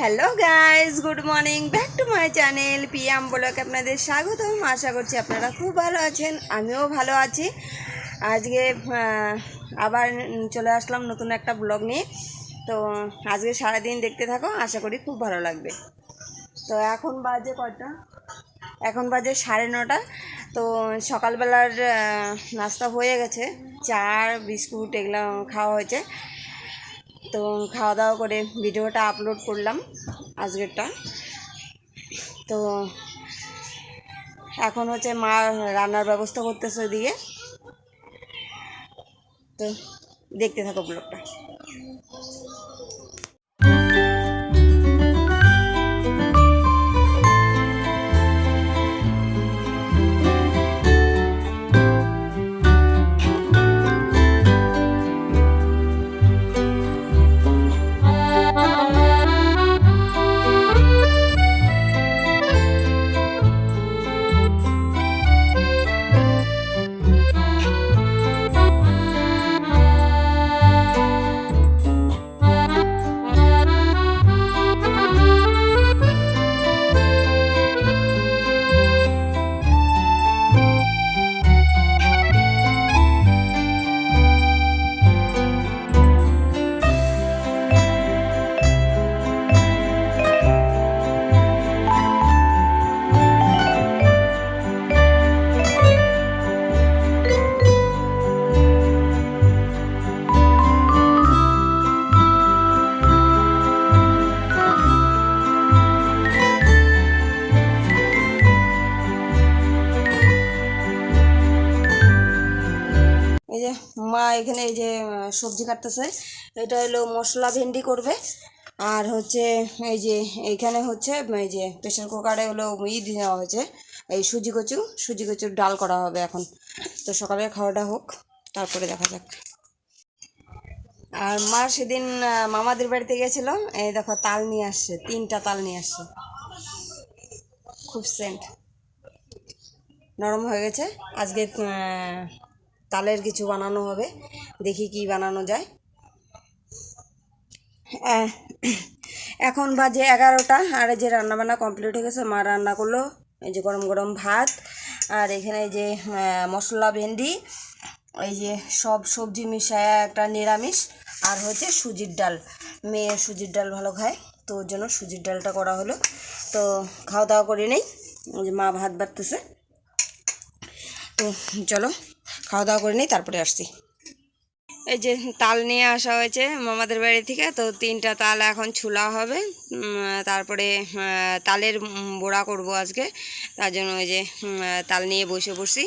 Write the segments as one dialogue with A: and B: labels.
A: Hello guys good morning back to my channel PM block আপনাদের স্বাগতম। আশা করছি আপনারা খুব ভালো আছেন। আমিও ভালো আছি। আজকে আবার চলে আসলাম নতুন একটা ব্লগ নিয়ে। তো, আজকে সারাদিন দেখতে থাকো। আশা করি খুব ভালো লাগবে। তো, এখন বাজে কটা এখন বাজে সাড়ে নটা। তো, সকালবেলার নাস্তা হয়ে গেছে। চা, বিস্কুট এগুলো খাওয়া হয়েছে। তো খাওয়া দাওয়া করে ভিডিওটা আপলোড করলাম আজকেরটা। তো এখন হচ্ছে মা রান্নার ব্যবস্থা করতেছে ওইদিকে তো দেখতে থাকো ব্লগটা সবজি কাটতেছে। এটা হলো মশলা ভেন্ডি করবে। আর হচ্ছে এই যে এইখানে হচ্ছে এই যে প্রেশার কুকারে হলো ই দেওয়া হয়েছে। এই সুজি কচু, সুজি কচুর ডাল করা হবে এখন। তো সকালে খাওয়াটা হোক, তারপরে দেখা যাক। আর মা সেদিন মামাদের বাড়িতে গেছিল। এই দেখো, তাল নিয়ে আসছে, তিনটা তাল নিয়ে আসছে। খুব সেন্ট। নরম হয়ে গেছে। আজকে তালের কিছু বানানো হবে। দেখি কি বানানো যায়। এখন বাজে এগারোটা। আর যে রান্নাবান্না কমপ্লিট হয়ে গেছে, মা রান্না করল। এই যে গরম গরম ভাত। আর এখানে যে মশলা, ভেন্ডি। এই যে সব সবজি মিশায় একটা নিরামিষ। আর হচ্ছে সুজির ডাল। মেয়ে সুজির ডাল ভালো খায়, তো ওর জন্য সুজির ডালটা করা হলো। তো খাওয়া দাওয়া করে নেই। যে মা ভাত বাড়তেছে। তো চলো। খাওয়া দাওয়া করে নিই, তারপরে আসছি। এই যে তাল নিয়ে আসা হয়েছে মামাদের বাড়ি থেকে, তো তিনটা তাল এখন ছুলা হবে। তারপরে তালের বোড়া করব আজকে। তার জন্য ওই যে তাল নিয়ে বসে পড়ছি।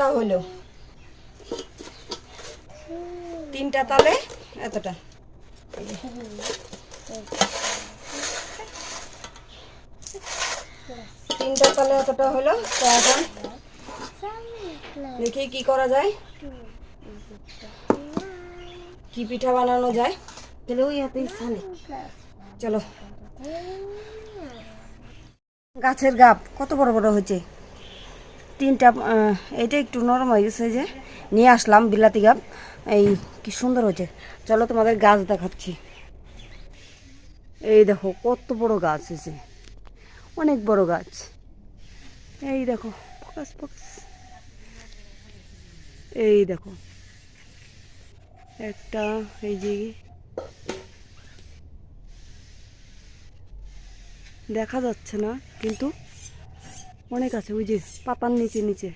A: এতটা হলো। তিনটা তালে এতটা। তিনটা তালে এতটা হলো তো এখন দেখি কি করা যায়। কি পিঠা বানানো যায়। তাহলে ওই হাতেই চলো। গাছের গাপ কত বড় বড় হয়েছে? তিনটা এটা একটু নরম হয়ে গেছে যে। নিয়ে আসলাম বিলাতি গাপ এই কি সুন্দর হয়েছে। চলো তোমাদের গাছ দেখাচ্ছি। এই দেখো, কত বড় গাছ হয়েছে অনেক বড় গাছ। এই দেখো, ফোকাস ফোকাস। এই দেখো। একটা, এই যে। দেখা যাচ্ছে না, কিন্তু অনেক আছে, ওই যে পাতার নিচে নিচে।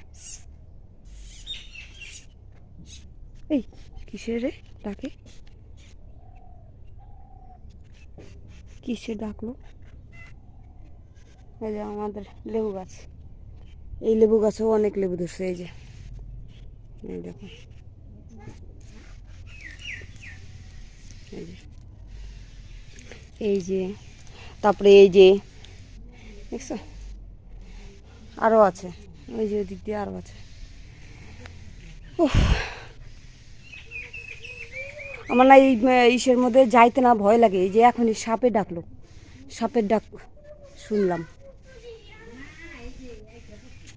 A: এই, কিসের রে ডাকে? কিসে ডাকলো? এই যে আমাদের লেবু গাছ। এই লেবু গাছেও অনেক লেবু ধরছে, এই যে। এই দেখো। এই যে, তারপরে এই যে, দেখছ? আরও আছে। ওই যে ওদিক দিয়ে আরও আছে। আমার না এই ইসের মধ্যে যাইতে না ভয় লাগে। এই যে এখনই সাপে ডাকলো। সাপের ডাক শুনলাম।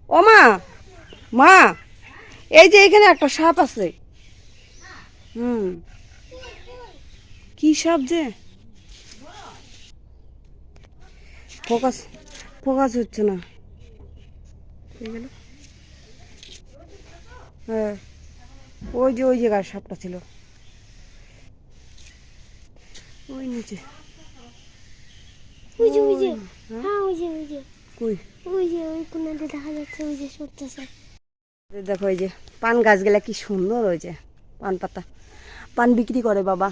A: ও মা! মা! এই যে এখানে একটা সাপ আছে। হুম। কি সাপ যে? ফোকাস ফোকাস হচ্ছে না। হয়ে গেল। হ্যাঁ ওই যে ওই জায়গার সাপটা ছিল। ওই নিচে।
B: ওই যে ওই যে।
A: হ্যাঁ?
B: ওই যে ওই যে।
A: কই?
B: ওই যে ওই কোনাতে দেখা যাচ্ছে ওই যে
A: দেখো যে পান গাছগুলা কি সুন্দর হয়েছে পান পাতা। পান বিক্রি করে বাবা।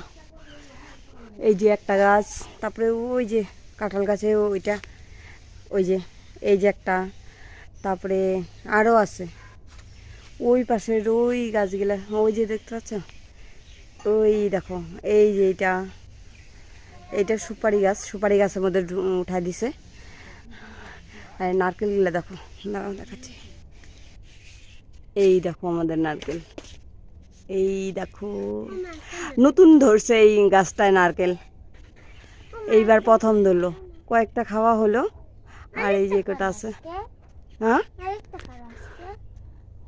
A: এই যে একটা গাছ তারপরে ওই যে কাঁঠাল গাছে ওইটা ওই যে এই যে একটা তারপরে আরও আছে। ওই পাশের ওই গাছগুলা, ওই যে দেখতে পাচ্ছ? ওই দেখো, এই যে এটা। এইটা সুপারি গাছ, সুপারি গাছের মধ্যে উঠাই দিছে। আর নারকেলগুলো দেখো, দাঁড়াও দেখাচ্ছি। এই দেখো আমাদের নারকেল। এই দেখো, নতুন ধরছে এই গাছটায় নারকেল। এইবার প্রথম ধরলো। কয়েকটা খাওয়া হলো, আর এই যে কটা আছে। হ্যাঁ?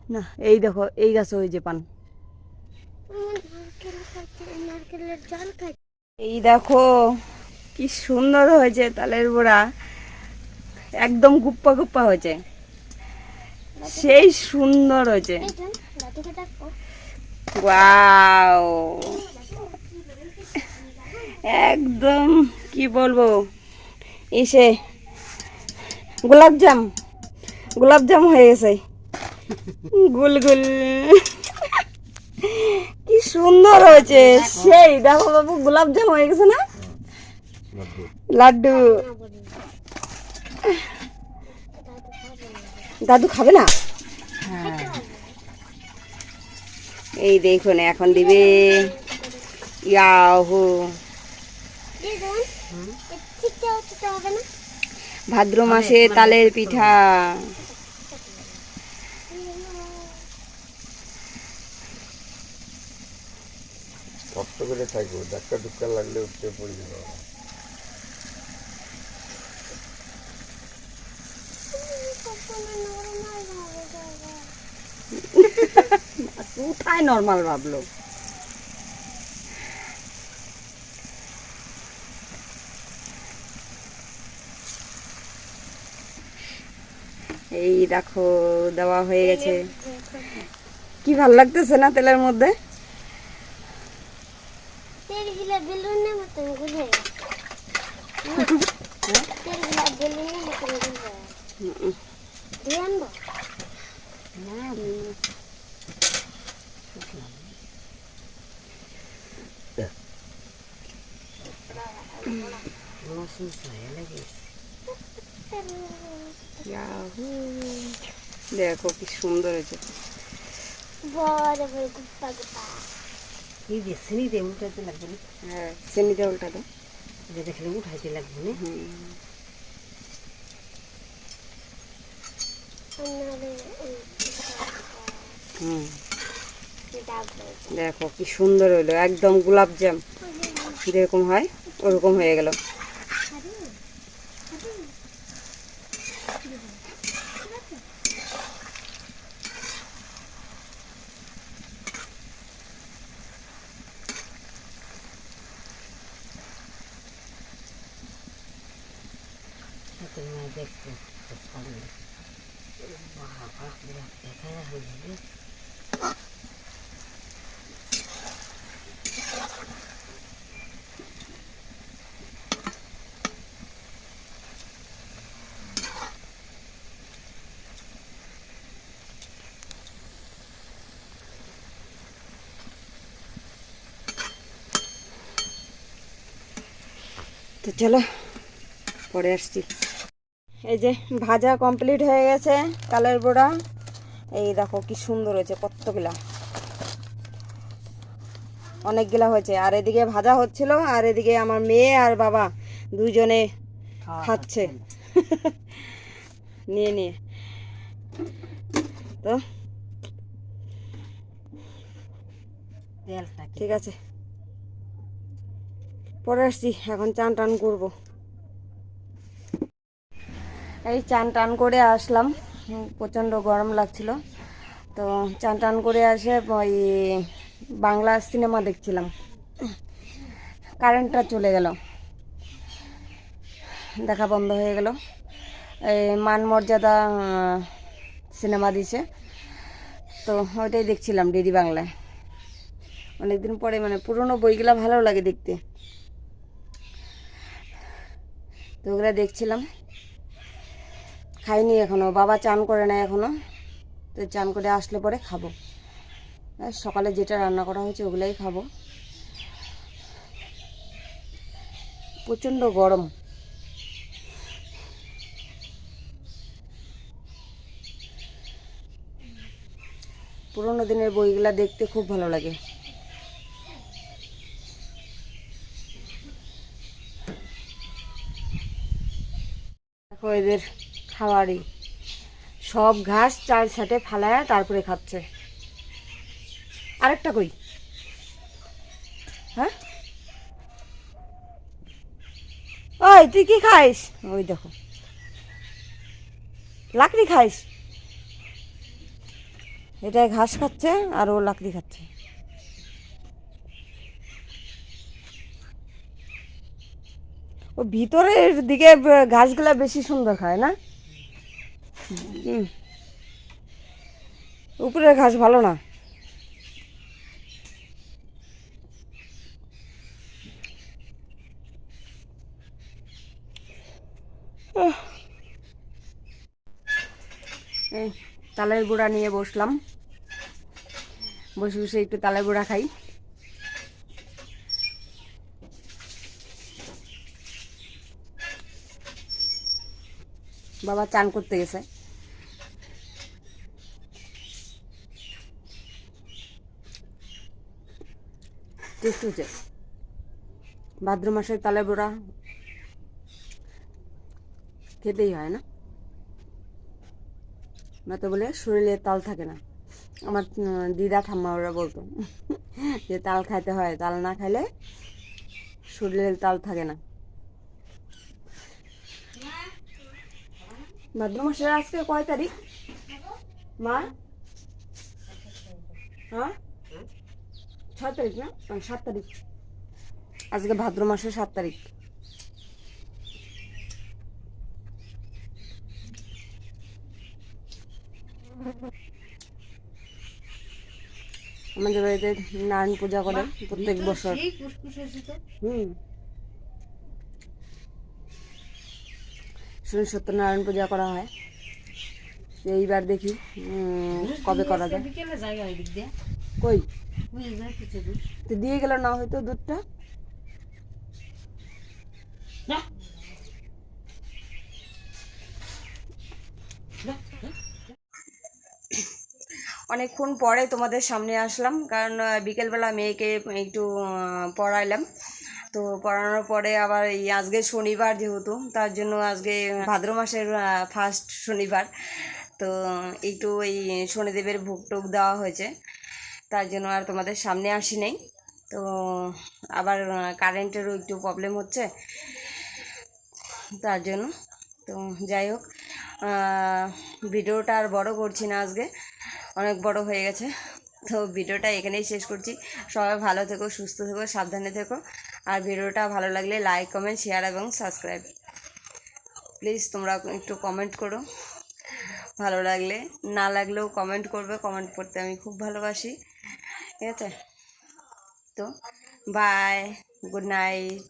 A: না, এই দেখো, এই গাছে ওই যে পান। এই দেখো, কি সুন্দর হয়েছে তালের বড়া। একদম গুপ্পা গুপ্পা হয়েছে। সেই সুন্দর হয়েছে। ওয়াও। একদম, কি বলব? এসে, গোলাপজাম। গোলাপজাম হয়ে গেছে। গুল গুল। কি সুন্দর হয়েছে। সেই দেখো বাবু, গোলাপজাম হয়ে গেছে না? লাড্ডু। দাদু খাবে না? এই দেখুন, এখন দিবে। ইয়াহু।
B: দেখুন ঠিকটা হচ্ছে হবে না
A: ভাদ্র মাসে তালের পিঠা।
C: শক্ত করে থাকব ধাক্কা টুক্কা লাগলে উঠতে পড়ে যাবে
A: কোথায় নর্মাল ভাবলো। এই দেখো দেওয়া হয়ে গেছে। কি ভালো লাগতেছে না তেলের মধ্যে? দেখো কি সুন্দর হয়েছে।
D: এই যে শ্রেণীতে লাগবে না?
A: হ্যাঁ
D: যে দেখলে উঠাইতে লাগবে না?
A: হুম। দেখো কি সুন্দর হইল একদম গোলাপ জাম। যেরকম হয় ওরকম হয়ে গেল।
D: হাতের মায়ে দেখতে সামনে বাবা বিরাট দেখা
A: চলো পরে আসছি। এই যে ভাজা কমপ্লিট হয়ে গেছে কালের বড়া। এই দেখো কি সুন্দর হয়েছে কতগুলা। অনেকগুলা হয়েছে। আর এদিকে ভাজা হচ্ছিল আর এদিকে আমার মেয়ে আর বাবা দুজনে খাচ্ছে। নিয়ে নিয়ে। তো ঠিক আছে। পরে আসছি, এখন চান টান করব। এই চান টান করে আসলাম প্রচণ্ড গরম লাগছিল। তো চান টান করে আসে ওই বাংলা সিনেমা দেখছিলাম। কারেন্টটা চলে গেল। দেখা বন্ধ হয়ে গেল। এই মান মর্যাদা সিনেমা দিছে। তো ওইটাই দেখছিলাম, ডিডি বাংলায়। অনেকদিন পরে মানে পুরনো বইগুলো ভালো লাগে দেখতে। তো ওগুলো দেখছিলাম। খাইনি এখনও। বাবা চান করে না এখনও। তো চান করে আসলে পরে খাব। সকালে যেটা রান্না করা হয়েছে ওগুলাই খাব। প্রচণ্ড গরম। পুরোনো দিনের বইগুলা দেখতে খুব ভালো লাগে দেখো এদের খাওয়ারই। সব ঘাস চার সাটে ফালায় তারপরে খাচ্ছে। আরেকটা কই? হ্যাঁ? ওই, তুই কি খাইস? ওই দেখো। লাকড়ি খাইস? এটাই ঘাস খাচ্ছে আর ও লাকড়ি খাচ্ছে। ও ভিতরের দিকে ঘাসগুলা বেশি সুন্দর খায় না? উপরের ঘাস ভালো না? তালের গুঁড়া নিয়ে বসলাম। বসে বসে একটু তালের গুঁড়া খাই। বাবা চান করতে গেছে। ভাদ্র মাসের তালে বড়া খেতেই হয় না। না তো বলে শরীরে তাল থাকে না। আমার দিদা ঠাম্মা ওরা বলতো যে তাল খাইতে হয়, তাল না খাইলে শরীরে তাল থাকে না। ভাদ্র মাসের আজকে কয় তারিখ? মা? হ্যাঁ ছয় তারিখ না? সাত তারিখ। আজকে ভাদ্র মাসের সাত তারিখ। আমাদের বাড়িতে নারায়ণ পূজা করে প্রত্যেক বছর। হুম। সত্যনারায়ণ পূজা করা হয়। এইবার দেখি কবে করা যায়। কই? তো দিয়ে গেল না হয়তো দুধটা অনেকক্ষণ পরে তোমাদের সামনে আসলাম কারণ বিকেলবেলা মেয়েকে একটু পড়াইলাম। তো পড়ানোর পরে আবার এই আজকে শনিবার যেহেতু, তার জন্য আজকে ভাদ্র মাসের ফার্স্ট শনিবার। তো একটু এই শনিদেবের ভোগ টোগ দেওয়া হয়েছে। তার জন্য আর তোমাদের সামনে আসি নেই। তো আবার কারেন্টেরও একটু প্রবলেম হচ্ছে। তার জন্য, তো যাই হোক ভিডিওটা আর বড় করছি না আজকে। অনেক বড় হয়ে গেছে। তো ভিডিওটা এখানেই শেষ করছি। সবাই ভালো থেকো, সুস্থ থেকো, সাবধানে থেকো। আর ভিডিওটা ভালো লাগলে লাইক কমেন্ট শেয়ার এবং সাবস্ক্রাইব প্লিজ তোমরা একটু কমেন্ট করো। ভালো লাগলে, না লাগলেও কমেন্ট করবে। কমেন্ট করতে আমি খুব ভালোবাসি। ঠিক আছে? তো বাই গুড নাইট